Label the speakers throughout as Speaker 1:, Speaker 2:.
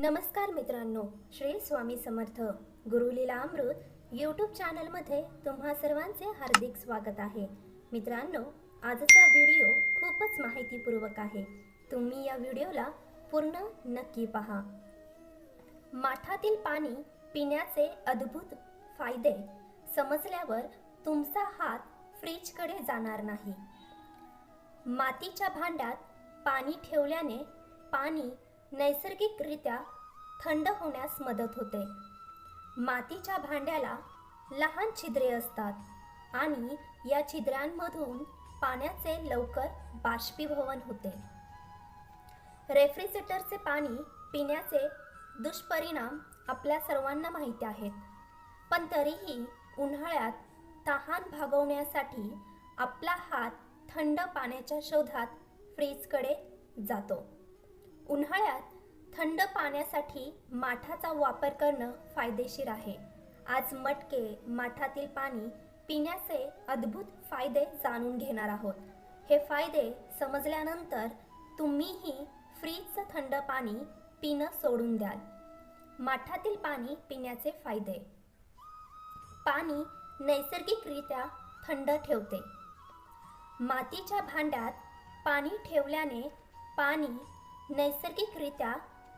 Speaker 1: नमस्कार मित्रांनो श्री स्वामी समर्थ गुरुलीला अमृत यूट्यूब चॅनलमध्ये तुम्हा सर्वांचे हार्दिक स्वागत आहे. मित्रांनो आजचा व्हिडिओ खूपच माहितीपूर्वक आहे. तुम्ही या व्हिडिओला पूर्ण नक्की पहा. माठातील पाणी पिण्याचे अद्भुत फायदे समजल्यावर तुमचा हात फ्रीजकडे जाणार नाही. मातीच्या भांड्यात पाणी ठेवल्याने पाणी नैसर्गिकरित्या थंड होण्यास मदत होते. मातीच्या भांड्याला लहान छिद्रे असतात आणि या छिद्रांमधून पाण्याचे लवकर बाष्पीभवन होते. रेफ्रिजरेटरचे पाणी पिण्याचे दुष्परिणाम आपल्या सर्वांना माहिती आहेत पण तरीही उन्हाळ्यात तहान भागवण्यासाठी आपला हात थंड पाण्याच्या शोधात फ्रीजकडे जातो. उन्हाळ्यात थंड पाण्यासाठी माठाचा वापर करणं फायदेशीर आहे. आज मटके माठातील पाणी पिण्याचे अद्भुत फायदे जाणून घेणार आहोत. हे फायदे समजल्यानंतर तुम्हीही फ्रीजचं थंड पाणी पिणं सोडून द्याल. माठातील पाणी पिण्याचे फायदे. पाणी नैसर्गिकरित्या थंड ठेवते. मातीच्या भांड्यात पाणी ठेवल्याने पाणी नैसर्गिकरित्या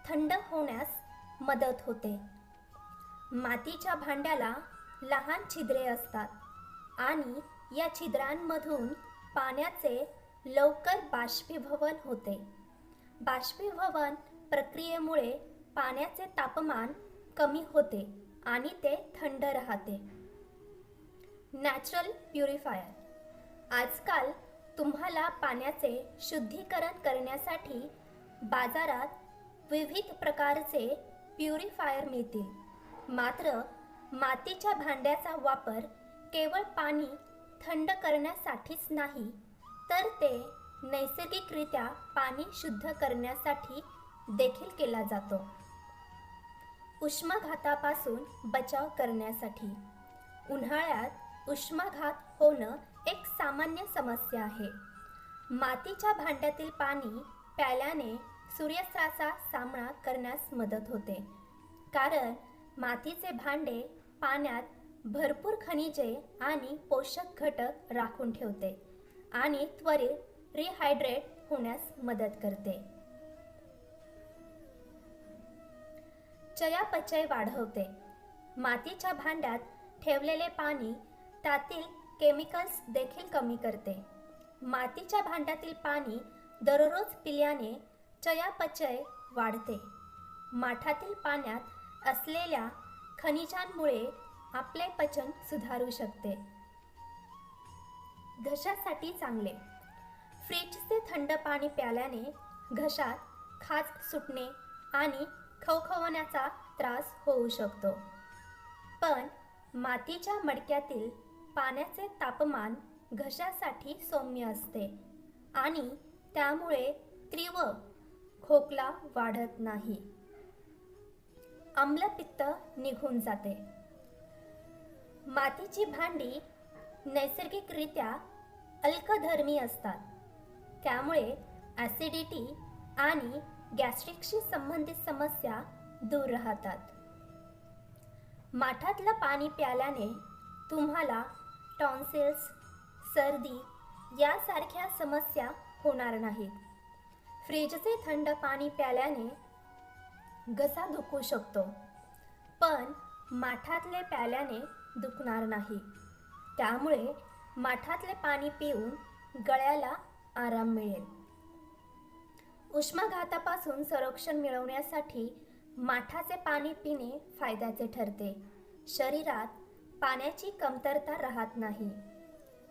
Speaker 1: थंड होण्यास मदत होते. मातीच्या भांड्याला लहान छिद्रे असतात आणि या छिद्रांमधून पाण्याचे लवकर बाष्पीभवन होते. बाष्पीभवन प्रक्रियेमुळे पाण्याचे तापमान कमी होते आणि ते थंड राहते. Natural purifier. आजकाल तुम्हाला पाण्याचे शुद्धीकरण करण्यासाठी बाजारात विविध प्रकारचे प्युरिफायर मिळतील. मात्र मातीच्या भांड्याचा वापर केवळ पाणी थंड करण्यासाठीच नाही तर ते नैसर्गिकरित्या पाणी शुद्ध करण्यासाठी देखील केला जातो. उष्माघातापासून बचाव करण्यासाठी. उन्हाळ्यात उष्माघात होणं एक सामान्य समस्या आहे. मातीच्या भांड्यातील पाणी प्याल्याने सूर्यास्त्राचा सामना करण्यास मदत होते. कारण मातीचे भांडे पाण्यात भरपूर खनिजे आणि पोषक घटक राखून ठेवते आणि त्वरित रिहायड्रेट होण्यास मदत करते. चयापचय वाढवते. मातीच्या भांड्यात ठेवलेले पाणी त्यातील केमिकल्स देखील कमी करते. मातीच्या भांड्यातील पाणी दररोज पिल्याने चयापचय वाढते. माठातील पाण्यात असलेल्या खनिजांमुळे आपले पचन सुधारू शकते. घशासाठी चांगले. फ्रीजचे थंड पाणी प्याल्याने घशात खाज सुटणे आणि खवखवण्याचा त्रास होऊ शकतो. पण मातीच्या मडक्यातील पाण्याचे तापमान घशासाठी सौम्य असते आणि त्यामुळे तीव्र खोकला वाढत नाही. आम्लपित्त निघून जाते. मातीची भांडी नैसर्गिकरित्या अल्कधर्मी असतात. त्यामुळे ॲसिडिटी आणि गॅस्ट्रिकशी संबंधित समस्या दूर राहतात. माठातलं पाणी प्याल्याने तुम्हाला टॉन्सिल्स सर्दी यासारख्या समस्या होणार नाहीत. फ्रीजचे थंड पाणी प्याल्याने घसा दुखू शकतो. पण माठातले प्याल्याने दुखणार नाही. त्यामुळे माठातले पाणी पिऊन गळ्याला आराम मिळेल. उष्माघातापासून संरक्षण मिळवण्यासाठी माठाचे पाणी पिणे फायद्याचे ठरते. शरीरात पाण्याची कमतरता राहत नाही.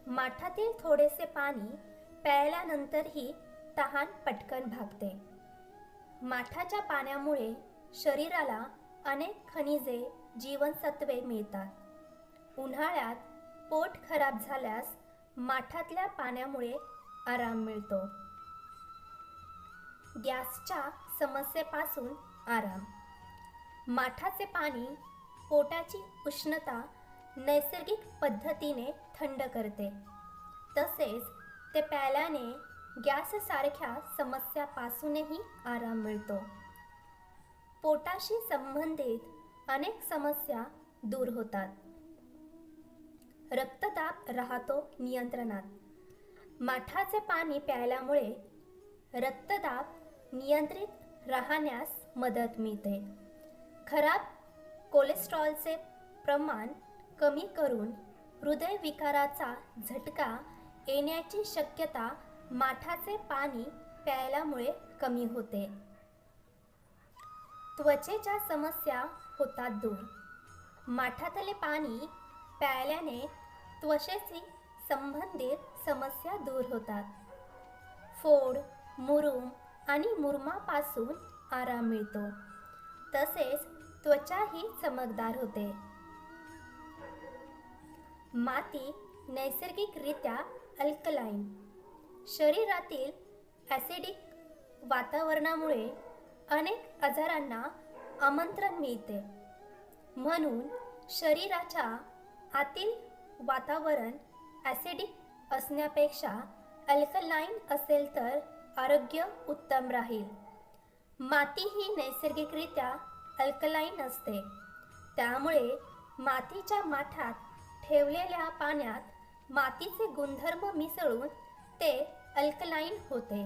Speaker 1: माठातील थोडेसे पाणी प्यायल्यानंतरही तहान पटकन भागते. माठाच्या पाण्यामुळे शरीराला अनेक खनिजे जीवनसत्वे मिळतात. उन्हाळ्यात पोट खराब झाल्यास माठातल्या पाण्यामुळे आराम मिळतो. गॅसच्या समस्येपासून आराम. माठाचे पाणी पोटाची उष्णता नैसर्गिक पद्धतीने थंड करते. तसेच ते प्यायल्याने गॅससारख्या समस्यापासूनही आराम मिळतो. पोटाशी संबंधित अनेक समस्या दूर होतात. रक्तदाब राहतो नियंत्रणात. माठाचे पाणी प्यायल्यामुळे रक्तदाब नियंत्रित राहण्यास मदत मिळते. खराब कोलेस्ट्रॉलचे प्रमाण कमी करून हृदयविकाराचा झटका येण्याची शक्यता माठाचे पाणी प्यायल्यामुळे कमी होते. त्वचेच्या समस्या होतात दूर. माठातले पाणी प्यायल्याने त्वचेशी संबंधित समस्या दूर होतात. फोड मुरुम आणि मुरमापासून आराम मिळतो. तसेच त्वचाही चमकदार होते. माती नैसर्गिकरित्या अल्कलाईन शरीरातील ॲसिडिक वातावरणामुळे अनेक आजारांना आमंत्रण मिळते. म्हणून शरीराच्या आतील वातावरण ॲसिडिक असण्यापेक्षा अल्कलाईन असेल तर आरोग्य उत्तम राहील. माती ही नैसर्गिकरित्या अल्कलाईन असते त्यामुळे मातीच्या माठात ठेवलेल्या पाण्यात मातीचे गुणधर्म मिसळून ते अल्कलाईन होते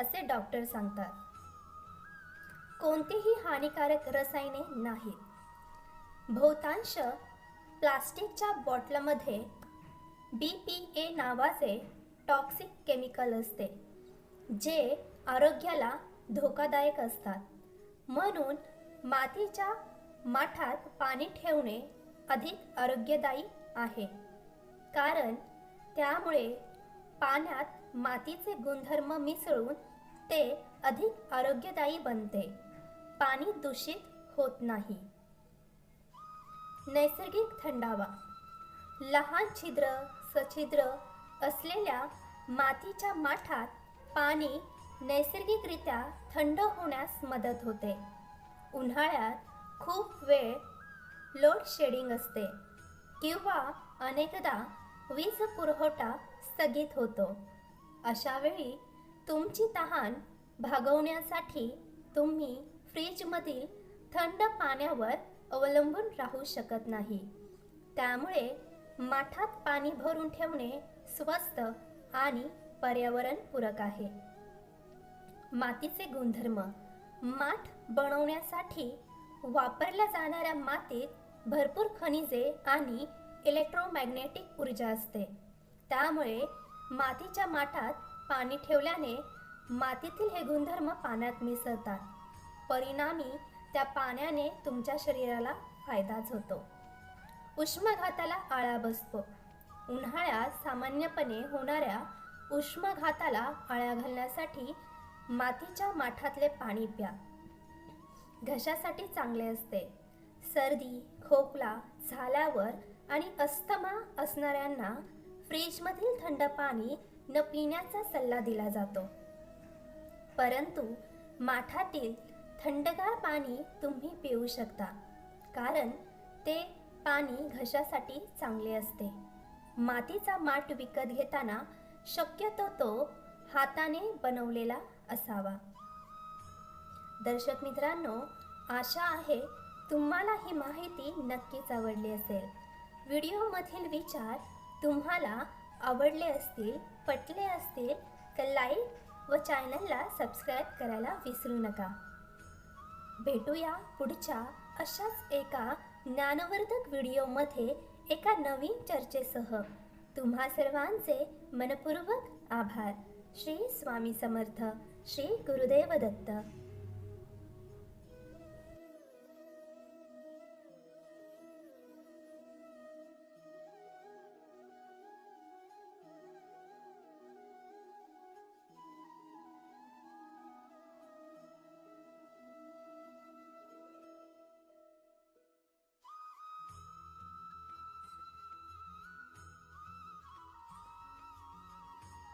Speaker 1: असे डॉक्टर सांगतात. कोणतीही हानिकारक रसायने नाहीत. बहुतांश प्लास्टिकच्या बॉटलमध्ये बी पी ए नावाचे टॉक्सिक केमिकल असते जे आरोग्याला धोकादायक असतात. म्हणून मातीच्या माठात पाणी ठेवणे अधिक आरोग्यदायी आहे कारण त्यामुळे पाण्यात मातीचे गुणधर्म मिसळून ते अधिक आरोग्यदायी बनते. पाणी दूषित होत नाही. नैसर्गिक थंडावा. लहान छिद्र सछिद्र असलेल्या मातीच्या माठात पाणी नैसर्गिकरित्या थंड होण्यास मदत होते. उन्हाळ्यात खूप वेळ लोड शेडिंग असते किंवा अनेकदा वीज पुरवठा स्थगित होतो. अशा वेळी तुमची तहान भागवण्यासाठी तुम्ही फ्रीजमधील थंड पाण्यावर अवलंबून राहू शकत नाही. त्यामुळे माठात पाणी भरून ठेवणे स्वस्त आणि पर्यावरणपूरक आहे. मातीचे गुणधर्म. माठ बनवण्यासाठी वापरल्या जाणाऱ्या मातीत भरपूर खनिजे आणि इलेक्ट्रोमॅग्नेटिक ऊर्जा असते. त्यामुळे मातीच्या माठात पाणी ठेवल्याने मातीतील हे गुणधर्म पाण्यात मिसळतात. परिणामी त्या पाण्याने तुमच्या शरीराला फायदाच होतो. उष्माघाताला आळा बसतो. उन्हाळ्यात सामान्यपणे होणाऱ्या उष्माघाताला आळा घालण्यासाठी मातीच्या माठातले पाणी प्या. घशासाठी चांगले असते. सर्दी खोकला झाल्यावर आणि अस्थमा असणाऱ्यांना फ्रीजमधील थंड पाणी न पिण्याचा सल्ला दिला जातो. परंतु माठातील थंडगार पाणी तुम्ही पिऊ शकता कारण ते पाणी घशासाठी चांगले असते. मातीचा माठ विकत घेताना शक्यतो तो हाताने बनवलेला असावा. दर्शक मित्रांनो आशा आहे तुम्हाला ही माहिती नक्कीच आवडली असेल. व्हिडिओमधील विचार तुम्हाला आवडले असतील पटले असतील तर लाईक व चॅनलला सबस्क्राईब करायला विसरू नका. भेटूया पुढच्या अशाच एका ज्ञानवर्धक व्हिडिओमध्ये एका नवीन चर्चेसह. तुम्हा सर्वांचे मनपूर्वक आभार. श्री स्वामी समर्थ. श्री गुरुदेव दत्त.